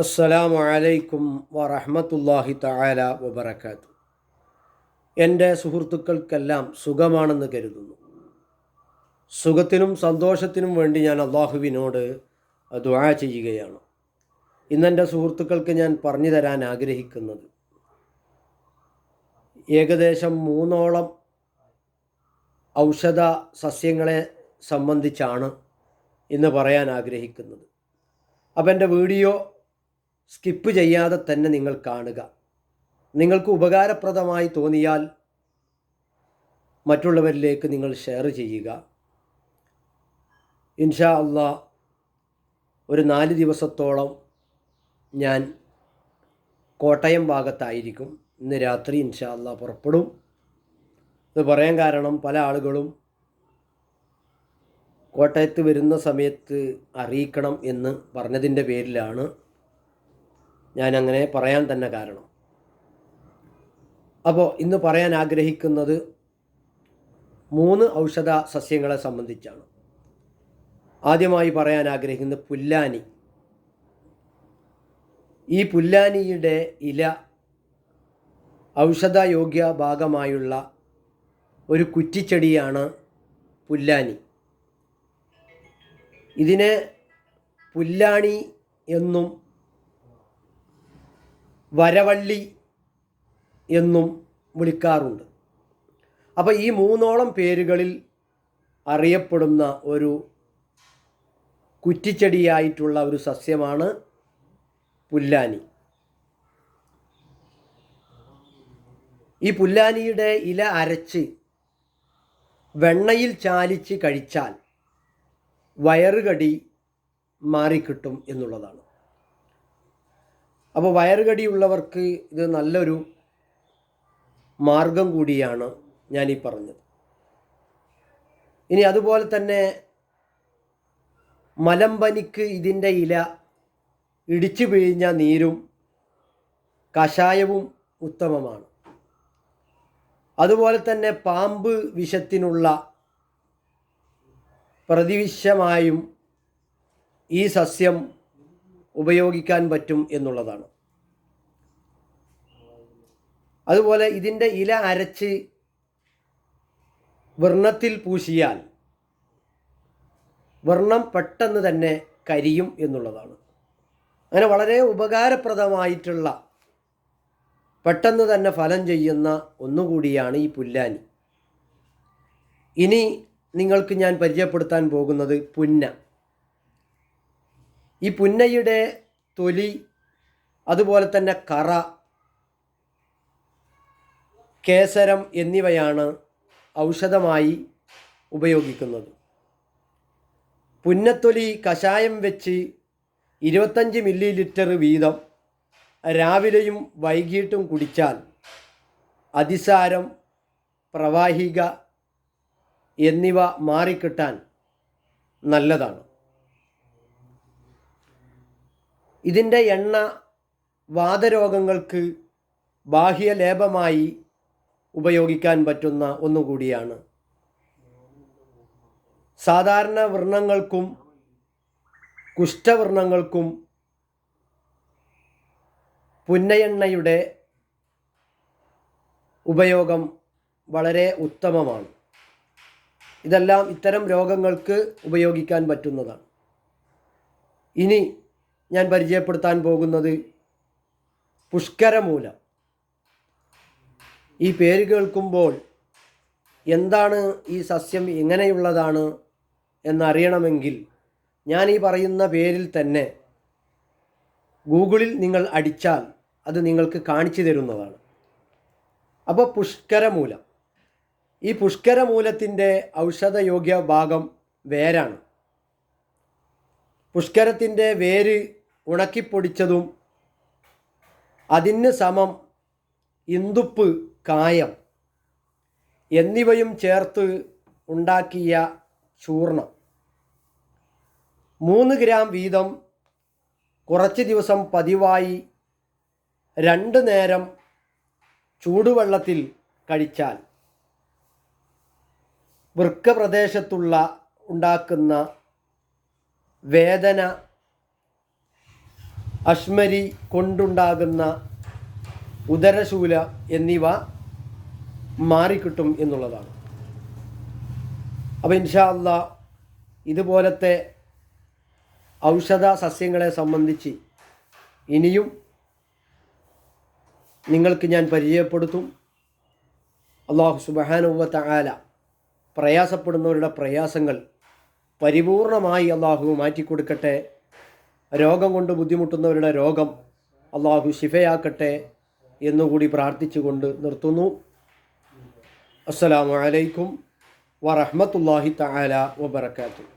അസ്സലാമു അലൈക്കും വറഹ്മത്തുള്ളാഹി തആല വബറകാത്തു എന്റെ സുഹൃത്തുക്കൾക്കെല്ലാം സുഖമാണെന്ന് കരുതുന്നു. സുഖത്തിനും സന്തോഷത്തിനും വേണ്ടി ഞാൻ അള്ളാഹുവിനോട് ദുആ ചെയ്യുകയാണ്. ഇന്നെന്റെ സുഹൃത്തുക്കൾക്ക് ഞാൻ പറഞ്ഞു തരാൻ ആഗ്രഹിക്കുന്നത് ഏകദേശം മൂന്നോളം ഔഷധ സസ്യങ്ങളെ സംബന്ധിച്ചാണ് ഇന്ന് പറയാൻ ആഗ്രഹിക്കുന്നത്. അപ്പം എന്റെ വീഡിയോ സ്കിപ്പ് ചെയ്യാതെ തന്നെ നിങ്ങൾ കാണുക. നിങ്ങൾക്ക് ഉപകാരപ്രദമായി തോന്നിയാൽ മറ്റുള്ളവരിലേക്ക് നിങ്ങൾ ഷെയർ ചെയ്യുക. ഇൻഷാ അല്ല ഒരു നാല് ദിവസത്തോളം ഞാൻ കോട്ടയം ഭാഗത്തായിരിക്കും. ഇന്ന് രാത്രി ഇൻഷാ അല്ല പുറപ്പെടും. ഇത് പറയാൻ കാരണം പല ആളുകളും കോട്ടയത്ത് വരുന്ന സമയത്ത് അറിയിക്കണം എന്ന് പറഞ്ഞതിന്റെ പേരിലാണ്. ഞാൻ അങ്ങനെ പറയാൻ തന്നെ കാരണം. അപ്പോൾ ഇന്ന് പറയാൻ ആഗ്രഹിക്കുന്നത് മൂന്ന് ഔഷധ സസ്യങ്ങളെ സംബന്ധിച്ചാണ്. ആദ്യമായി പറയാൻ ആഗ്രഹിക്കുന്നത് പുല്ലാനി. ഈ പുല്ലാനിയുടെ ഇല ഔഷധയോഗ്യ ഭാഗമായുള്ള ഒരു കുറ്റിച്ചെടിയാണ് പുല്ലാനി. ഇതിനെ പുല്ലാണി എന്നും വരവള്ളി എന്നും വിളിക്കാറുണ്ട്. അപ്പോൾ ഈ മൂന്നോളം പേരുകളിൽ അറിയപ്പെടുന്ന ഒരു കുറ്റിച്ചെടിയായിട്ടുള്ള ഒരു സസ്യമാണ് പുല്ലാനി. ഈ പുല്ലാനിയുടെ ഇല അരച്ച് വെണ്ണയിൽ ചാലിച്ച് കഴിച്ചാൽ വയറുകടി മാറിക്കിട്ടും എന്നുള്ളതാണ്. അപ്പോൾ വയറുകടിയുള്ളവർക്ക് ഇത് നല്ലൊരു മാർഗം കൂടിയാണ് ഞാനീ പറഞ്ഞത്. ഇനി അതുപോലെ തന്നെ മലമ്പനിക്ക് ഇതിന്റെ ഇല ഇടിച്ചു പിഴിഞ്ഞ നീരും കഷായവും ഉത്തമമാണ്. അതുപോലെ തന്നെ പാമ്പ് വിഷത്തിനുള്ള പ്രതിവിഷമായും ഈ സസ്യം ഉപയോഗിക്കാൻ പറ്റും എന്നുള്ളതാണ്. അതുപോലെ ഇതിന്റെ ഇല അരച്ച് വർണത്തിൽ പൂശിയാൽ വർണം പെട്ടെന്ന് തന്നെ കരിയും എന്നുള്ളതാണ്. അങ്ങനെ വളരെ ഉപകാരപ്രദമായിട്ടുള്ള പെട്ടെന്ന് തന്നെ ഫലം ചെയ്യുന്ന ഒന്നുകൂടിയാണ് ഈ പുല്ലാനി. ഇനി നിങ്ങൾക്ക് ഞാൻ പരിചയപ്പെടുത്താൻ പോകുന്നത് പുന്ന. ഈ പുന്നയുടെ തൊലി അതുപോലെ തന്നെ കറ കേസരം എന്നിവയാണ് ഔഷധമായി ഉപയോഗിക്കുന്നത്. പുന്നത്തൊലി കഷായം വെച്ച് ഇരുപത്തഞ്ച് മില്ലി ലിറ്റർ വീതം രാവിലെയും വൈകിട്ടും കുടിച്ചാൽ അതിസാരം പ്രവാഹിക എന്നിവ മാറിക്കിട്ടാൻ നല്ലതാണ്. ഇതിന്റെ എണ്ണ വാതരോഗങ്ങൾക്ക് ബാഹ്യലേപമായി ഉപയോഗിക്കാൻ പറ്റുന്ന ഒന്നുകൂടിയാണ്. സാധാരണ വ്രണങ്ങൾക്കും കുഷ്ഠവർണങ്ങൾക്കും പുന്നയെണ്ണയുടെ ഉപയോഗം വളരെ ഉത്തമമാണ്. ഇതെല്ലാം ഇത്തരം രോഗങ്ങൾക്ക് ഉപയോഗിക്കാൻ പറ്റുന്നതാണ്. ഇനി ഞാൻ പരിചയപ്പെടുത്താൻ പോകുന്നത് പുഷ്കരമൂലം ഈ പേര് കേൾക്കുമ്പോൾ എന്താണ് ഈ സസ്യം എങ്ങനെയുള്ളതാണ് എന്നറിയണമെങ്കിൽ ഞാൻ ഈ പറയുന്ന പേരിൽ തന്നെ ഗൂഗിളിൽ നിങ്ങൾ അടിച്ചാൽ അത് നിങ്ങൾക്ക് കാണിച്ചു തരുന്നതാണ്. അപ്പോൾ പുഷ്കരമൂലം ഈ പുഷ്കരമൂലത്തിന്റെ ഔഷധയോഗ്യ ഭാഗം വേരാണ്. പുഷ്കരത്തിന്റെ വേര് ഉണക്കിപ്പൊടിച്ചതും അതിന് സമം ഇന്ദുപ്പ് കായം എന്നിവയും ചേർത്ത് ഉണ്ടാക്കിയ ചൂർണം മൂന്ന് ഗ്രാം വീതം കുറച്ച് ദിവസം പതിവായി രണ്ട് നേരം ചൂടുവെള്ളത്തിൽ കഴിച്ചാൽ വൃക്ക പ്രദേശത്തുള്ള ഉണ്ടാക്കുന്ന വേദന അശ്മരി കൊണ്ടുണ്ടാകുന്ന ഉദരശൂല എന്നിവ മാറിക്കിട്ടും എന്നുള്ളതാണ്. അപ്പോൾ ഇൻഷാ അല്ല ഇതുപോലത്തെ ഔഷധ സസ്യങ്ങളെ സംബന്ധിച്ച് ഇനിയും നിങ്ങൾക്ക് ഞാൻ പരിചയപ്പെടുത്തും. അള്ളാഹു സുബഹാനുവത്ത ആല പ്രയാസപ്പെടുന്നവരുടെ പ്രയാസങ്ങൾ പരിപൂർണമായി അള്ളാഹു മാറ്റിക്കൊടുക്കട്ടെ. രോഗം കൊണ്ട് ബുദ്ധിമുട്ടുന്നവരുടെ രോഗം അള്ളാഹു ശിഫയാക്കട്ടെ എന്നുകൂടി പ്രാർത്ഥിച്ചുകൊണ്ട് നിർത്തുന്നു. അസ്സലാമു അലൈക്കും വറഹ്മത്തുള്ളാഹി തആല വബറകാതുഹു.